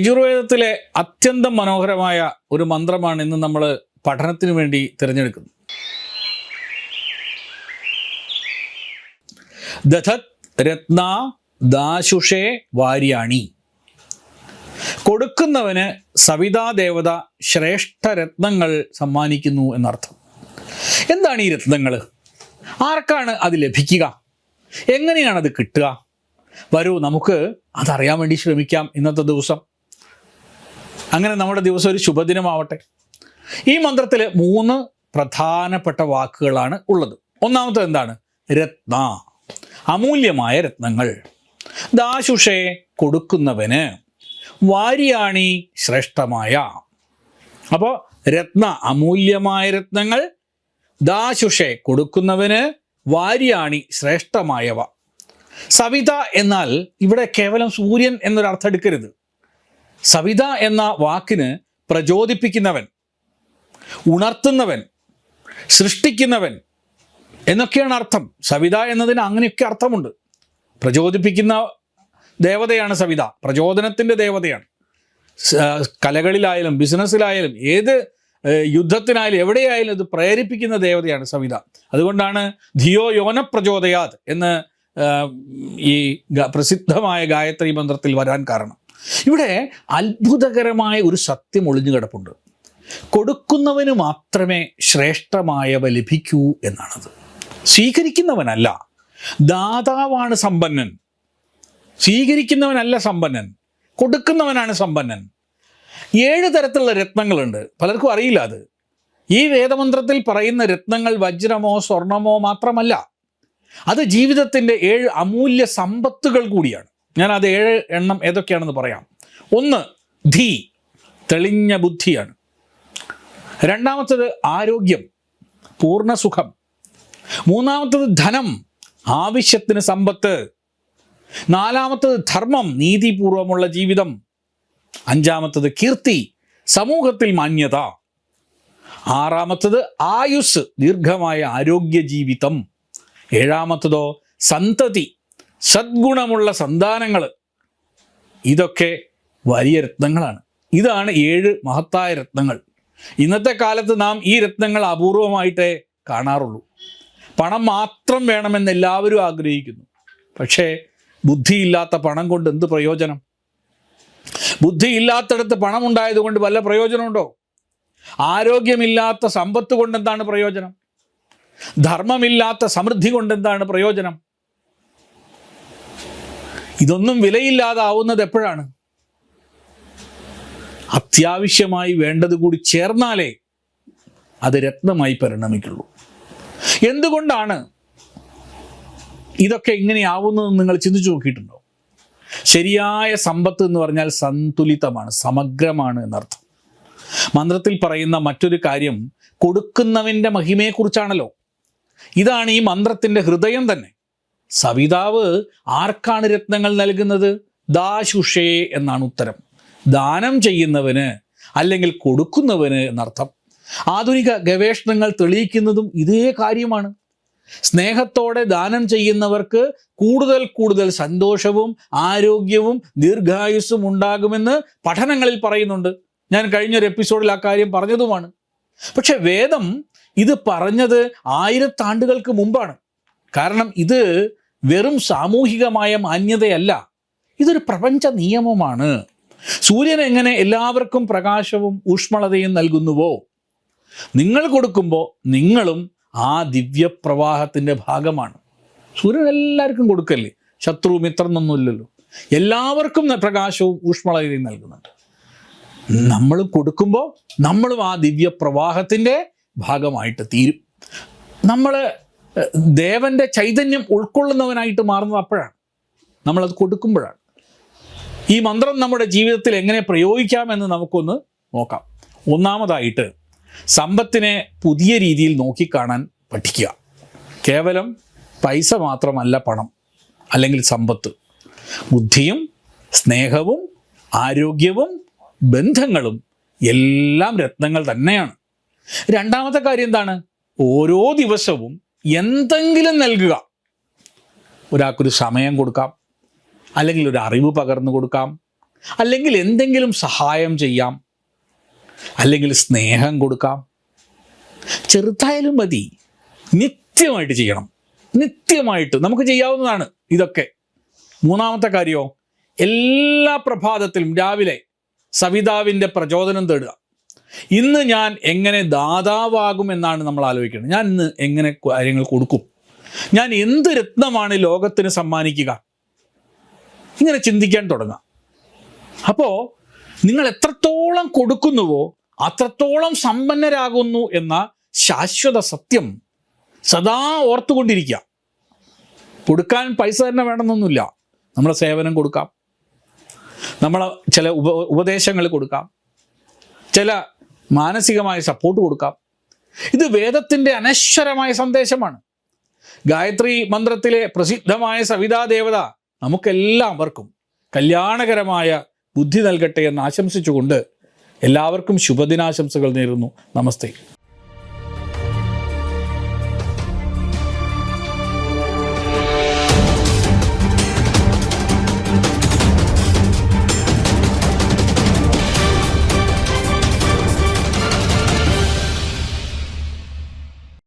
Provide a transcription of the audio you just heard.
യജുർവേദത്തിലെ അത്യന്തം മനോഹരമായ ഒരു മന്ത്രമാണ് ഇന്ന് നമ്മൾ പഠനത്തിന് വേണ്ടി തിരഞ്ഞെടുക്കുന്നത്. ദധത് രത്ന ദാശുഷേ വാര്യാണി. കൊടുക്കുന്നവന് സവിതാ ദേവത ശ്രേഷ്ഠ രത്നങ്ങൾ സമ്മാനിക്കുന്നു എന്നർത്ഥം. എന്താണ് ഈ രത്നങ്ങൾ? ആർക്കാണ് അത് ലഭിക്കുക? എങ്ങനെയാണ് അത് കിട്ടുക? വരൂ നമുക്ക് അതറിയാൻ വേണ്ടി ശ്രമിക്കാം ഇന്നത്തെ ദിവസം. അങ്ങനെ നമ്മുടെ ദിവസം ഒരു ശുഭദിനമാവട്ടെ. ഈ മന്ത്രത്തിൽ മൂന്ന് പ്രധാനപ്പെട്ട വാക്കുകളാണ് ഉള്ളത്. ഒന്നാമത്തെ എന്താണ്? രത്ന. അമൂല്യമായ രത്നങ്ങൾ. ദാശുഷേ കൊടുക്കുന്നവന് വാരിയാണി ശ്രേഷ്ഠമായ. അപ്പോൾ രത്ന അമൂല്യമായ രത്നങ്ങൾ ദാശുഷെ കൊടുക്കുന്നവന് വാരിയാണി ശ്രേഷ്ഠമായവ. സവിത എന്നാൽ ഇവിടെ കേവലം സൂര്യൻ എന്നൊരർത്ഥം എടുക്കരുത്. സവിത എന്ന വാക്കിന് പ്രചോദിപ്പിക്കുന്നവൻ ഉണർത്തുന്നവൻ സൃഷ്ടിക്കുന്നവൻ എന്നൊക്കെയാണ് അർത്ഥം. സവിത എന്നതിന് അങ്ങനെയൊക്കെ അർത്ഥമുണ്ട്. പ്രചോദിപ്പിക്കുന്ന ദേവതയാണ് സവിത. പ്രചോദനത്തിന്റെ ദേവതയാണ്. കലകളിലായാലും ബിസിനസ്സിലായാലും ഏത് യുദ്ധത്തിനായാലും എവിടെയായാലും ഇത് പ്രേരിപ്പിക്കുന്ന ദേവതയാണ് സവിത. അതുകൊണ്ടാണ് ധിയോ യോന പ്രചോദയാത് എന്ന് ഈ പ്രസിദ്ധമായ ഗായത്രി മന്ത്രത്തിൽ വരാൻ കാരണം. ഇവിടെ അത്ഭുതകരമായ ഒരു സത്യം ഒളിഞ്ഞു കിടപ്പുണ്ട്. കൊടുക്കുന്നവന് മാത്രമേ ശ്രേഷ്ഠമായവ ലഭിക്കൂ എന്നാണത്. സ്വീകരിക്കുന്നവനല്ല. ദാതാവാണ് സമ്പന്നൻ. സ്വീകരിക്കുന്നവനല്ല സമ്പന്നൻ. കൊടുക്കുന്നവനാണ് സമ്പന്നൻ. ഏഴ് തരത്തിലുള്ള രത്നങ്ങളുണ്ട്. പലർക്കും അറിയില്ല അത്. ഈ വേദമന്ത്രത്തിൽ പറയുന്ന രത്നങ്ങൾ വജ്രമോ സ്വർണമോ മാത്രമല്ല. അത് ജീവിതത്തിന്റെ ഏഴ് അമൂല്യ സമ്പത്തുകൾ കൂടിയാണ്. ഞാൻ അത് ഏഴ് എണ്ണം ഏതൊക്കെയാണെന്ന് പറയാം. ഒന്ന് ധീ തെളിഞ്ഞ ബുദ്ധിയാണ്. രണ്ടാമത്തത് ആരോഗ്യം പൂർണസുഖം. മൂന്നാമത്തത് ധനം ആവശ്യത്തിന് സമ്പത്ത്. നാലാമത്തത് ധർമ്മം നീതിപൂർവമുള്ള ജീവിതം. അഞ്ചാമത്തത് കീർത്തി സമൂഹത്തിൽ മാന്യത. ആറാമത്തത് ആയുസ് ദീർഘമായ ആരോഗ്യ ജീവിതം ഏഴാമത്തതോ സന്തതി സദ്ഗുണമുള്ള സന്താനങ്ങൾ ഇതൊക്കെ വലിയ രത്നങ്ങളാണ്. ഇതാണ് ഏഴ് മഹത്തായ രത്നങ്ങൾ. ഇന്നത്തെ കാലത്ത് നാം ഈ രത്നങ്ങൾ അപൂർവമായിട്ടേ കാണാറുള്ളൂ. പണം മാത്രം വേണമെന്ന് എല്ലാവരും ആഗ്രഹിക്കുന്നു. പക്ഷേ ബുദ്ധിയില്ലാത്ത പണം കൊണ്ട് എന്ത് പ്രയോജനം? ബുദ്ധിയില്ലാത്തടത്ത് പണം ഉണ്ടായതുകൊണ്ട് വല്ല പ്രയോജനമുണ്ടോ? ആരോഗ്യമില്ലാത്ത സമ്പത്ത് കൊണ്ട് എന്താണ് പ്രയോജനം? ധർമ്മമില്ലാത്ത സമൃദ്ധി കൊണ്ട് എന്താണ് പ്രയോജനം? ഇതൊന്നും വിലയില്ലാതാവുന്നത് എപ്പോഴാണ്? അത്യാവശ്യമായി വേണ്ടത് കൂടി ചേർന്നാലേ അത് രത്നമായി പരിണമിക്കുള്ളൂ. എന്തുകൊണ്ടാണ് ഇതൊക്കെ ഇങ്ങനെയാവുന്നതെന്ന് നിങ്ങൾ ചിന്തിച്ചു നോക്കിയിട്ടുണ്ടോ? ശരിയായ സമ്പത്ത് എന്ന് പറഞ്ഞാൽ സന്തുലിതമാണ് സമഗ്രമാണ് എന്നർത്ഥം. മന്ത്രത്തിൽ പറയുന്ന മറ്റൊരു കാര്യം കൊടുക്കുന്നവന്റെ മഹിമയെക്കുറിച്ചാണല്ലോ. ഇതാണ് ഈ മന്ത്രത്തിന്റെ ഹൃദയം തന്നെ. സവിതാവ് ആർക്കാണ് രത്നങ്ങൾ നൽകുന്നത്? ദാശുഷേ എന്നാണ് ഉത്തരം. ദാനം ചെയ്യുന്നവന് അല്ലെങ്കിൽ കൊടുക്കുന്നവന് എന്നർത്ഥം. ആധുനിക ഗവേഷണങ്ങൾ തെളിയിക്കുന്നതും ഇതേ കാര്യമാണ്. സ്നേഹത്തോടെ ദാനം ചെയ്യുന്നവർക്ക് കൂടുതൽ കൂടുതൽ സന്തോഷവും ആരോഗ്യവും ദീർഘായുസ്സും ഉണ്ടാകുമെന്ന് പഠനങ്ങളിൽ പറയുന്നുണ്ട്. ഞാൻ കഴിഞ്ഞൊരു എപ്പിസോഡിൽ ആ കാര്യം പറഞ്ഞതുമാണ്. പക്ഷെ വേദം ഇത് പറഞ്ഞത് ആയിരത്താണ്ടുകൾക്ക് മുമ്പാണ്. കാരണം ഇത് വെറും സാമൂഹികമായ മാന്യതയല്ല. ഇതൊരു പ്രപഞ്ച നിയമമാണ്. സൂര്യൻ എങ്ങനെ എല്ലാവർക്കും പ്രകാശവും ഊഷ്മളതയും നൽകുന്നുവോ? നിങ്ങൾ കൊടുക്കുമ്പോൾ നിങ്ങളും ആ ദിവ്യപ്രവാഹത്തിന്റെ ഭാഗമാണ്. സൂര്യൻ എല്ലാവർക്കും കൊടുക്കല്ലേ? ശത്രു മിത്രമൊന്നുമില്ലല്ലോ എല്ലാവർക്കും പ്രകാശവും ഊഷ്മളതയും നൽകുന്നുണ്ട്. നമ്മൾ കൊടുക്കുമ്പോൾ നമ്മളും ആ ദിവ്യപ്രവാഹത്തിന്റെ ഭാഗമായിട്ട് തീരും. നമ്മൾ ദേവന്റെ ചൈതന്യം ഉൾക്കൊള്ളുന്നവനായിട്ട് മാറുന്നത് അപ്പോഴാണ്. നമ്മളത് കൊടുക്കുമ്പോഴാണ്. ഈ മന്ത്രം നമ്മുടെ ജീവിതത്തിൽ എങ്ങനെ പ്രയോഗിക്കാമെന്ന് നമുക്കൊന്ന് നോക്കാം. ഒന്നാമതായിട്ട് സമ്പത്തിനെ പുതിയ രീതിയിൽ നോക്കിക്കാണാൻ പഠിക്കുക. കേവലം പൈസ മാത്രമല്ല പണം അല്ലെങ്കിൽ സമ്പത്ത്. ബുദ്ധിയും സ്നേഹവും ആരോഗ്യവും ബന്ധങ്ങളും എല്ലാം രത്നങ്ങൾ തന്നെയാണ്. രണ്ടാമത്തെ കാര്യം എന്താണ്? ഓരോ ദിവസവും എന്തെങ്കിലും നൽകുക. ഒരാൾക്കൊരു സമയം കൊടുക്കാം. അല്ലെങ്കിൽ ഒരു അറിവ് പകർന്നു കൊടുക്കാം. അല്ലെങ്കിൽ എന്തെങ്കിലും സഹായം ചെയ്യാം. അല്ലെങ്കിൽ സ്നേഹം കൊടുക്കാം. ചെറുതായാലും മതി. നിത്യമായിട്ട് ചെയ്യണം. നിത്യമായിട്ട് നമുക്ക് ചെയ്യാവുന്നതാണ് ഇതൊക്കെ. മൂന്നാമത്തെ കാര്യമോ എല്ലാ പ്രഭാതത്തിലും രാവിലെ സവിതാവിന്റെ പ്രചോദനം തേടുക. ഇന്ന് ഞാൻ എങ്ങനെ ദാതാവാകും എന്നാണ് നമ്മൾ ആലോചിക്കുന്നത്. ഞാൻ ഇന്ന് എങ്ങനെ കാര്യങ്ങൾ കൊടുക്കും? ഞാൻ എന്ത് രത്നമാണ് ലോകത്തിന് സമ്മാനിക്കുക? ഇങ്ങനെ ചിന്തിക്കാൻ തുടങ്ങാം. അപ്പോൾ നിങ്ങൾ എത്രത്തോളം കൊടുക്കുന്നുവോ അത്രത്തോളം സമ്പന്നരാകുന്നു എന്ന ശാശ്വത സത്യം സദാ ഓർത്തുകൊണ്ടിരിക്കുക. കൊടുക്കാൻ പൈസ തന്നെ വേണമെന്നൊന്നുമില്ല. നമ്മളെ സേവനം കൊടുക്കാം. നമ്മളെ ചില ഉപ ഉപദേശങ്ങൾ കൊടുക്കാം. ചില മാനസികമായ സപ്പോർട്ട് കൊടുക്കാം. ഇത് വേദത്തിന്റെ അനശ്വരമായ സന്ദേശമാണ്. ഗായത്രി മന്ത്രത്തിലെ പ്രസിദ്ധമായ സവിതാ ദേവത നമുക്കെല്ലാവർക്കും കല്യാണകരമായ ബുദ്ധി നൽകട്ടെ എന്ന് ആശംസിച്ചുകൊണ്ട് എല്ലാവർക്കും ശുഭദിനാശംസകൾ നേരുന്നു. നമസ്തേ.